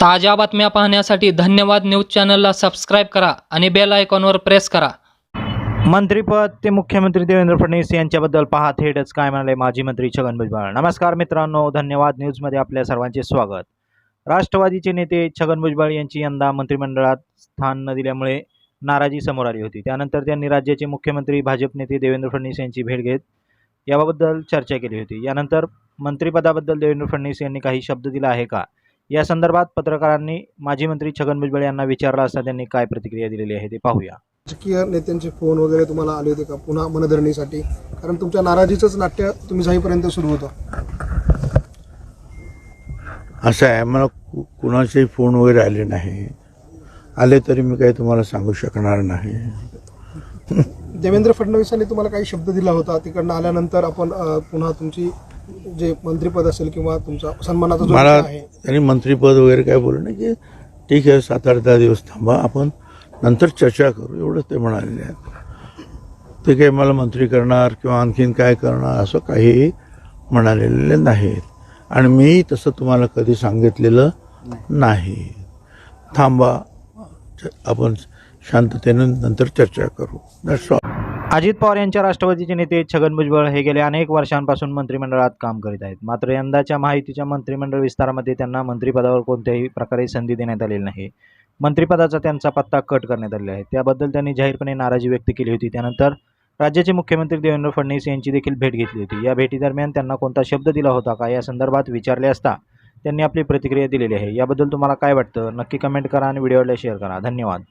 ताज्या बातम्या पाहण्यासाठी धन्यवाद न्यूज चॅनलला सबस्क्राईब करा आणि बेल आयकॉनवर प्रेस करा. मंत्रीपद ते मुख्यमंत्री देवेंद्र फडणवीस यांच्याबद्दल पहा थेटच काय म्हणाले माजी मंत्री छगन भुजबळ. नमस्कार मित्रांनो धन्यवाद न्यूजमध्ये आपल्या सर्वांचे स्वागत. राष्ट्रवादीचे नेते छगन भुजबळ यांची यंदा मंत्रिमंडळात स्थान न दिल्यामुळे नाराजी समोर आली होती. त्यानंतर त्यांनी राज्याचे मुख्यमंत्री भाजप नेते देवेंद्र फडणवीस यांची भेट घेत याबाबद्दल चर्चा केली होती. यानंतर मंत्रिपदाबद्दल देवेंद्र फडणवीस यांनी काही शब्द दिला आहे का? या संदर्भात पत्रकारांनी माजी मंत्री छगन भुजबळ यांना विचारलं असता त्यांनी काय प्रतिक्रिया दिलेली आहे ते पाहूया. राजकीय नेत्यांचे फोन वगैरे तुम्हाला आले होते का पुन्हा मनधरणीसाठी? कारण तुमच्या नाराजीचंच नाट्य तुम्ही जाईपर्यंत सुरू होतं. असं आहे मला कु- कुणाचेही फोन वगैरे आले नाही. आले तरी मी काही तुम्हाला सांगू शकणार नाही. देवेंद्र फडणवीसांनी तुम्हाला काही शब्द दिला होता? तिकडनं आल्यानंतर आपण पुन्हा तुमची जे मंत्रिपद असेल किंवा तुमचा सन्मानाचा जो मला आहे. त्यांनी मंत्रीपद वगैरे काय बोललं नाही की ठीक आहे सात आठ दहा दिवस थांबा आपण नंतर चर्चा करू एवढंच ते म्हणालेले आहेत. ते काही मला मंत्री करणार किंवा आणखीन काय करणार असं काही म्हणालेले नाहीत. आणि मी तसं तुम्हाला कधी सांगितलेलं नाही. थांबा आपण शांततेने नंतर चर्चा करू. That's all. अजित पवार यांच्या राष्ट्रवादीचे नेते छगन भुजबळ हे गेल्या अनेक वर्षांपासून मंत्रिमंडळात काम करीत आहेत. मात्र यंदाच्या माहितीच्या मंत्रिमंडळ विस्तारामध्ये त्यांना मंत्रिपदावर कोणत्याही प्रकारे संधी देण्यात आलेली नाही. मंत्रिपदाचा त्यांचा पत्ता कट करण्यात आलेला आहे. त्याबद्दल त्यांनी जाहीरपणे नाराजी व्यक्त केली होती. त्यानंतर राज्याचे मुख्यमंत्री देवेंद्र फडणवीस यांची देखील भेट घेतली होती. या भेटीदरम्यान त्यांना कोणता शब्द दिला होता का या संदर्भात विचारले असता त्यांनी आपली प्रतिक्रिया दिलेली आहे. याबद्दल तुम्हाला काय वाटतं? नक्की कमेंट करा आणि व्हिडिओला शेअर करा. धन्यवाद.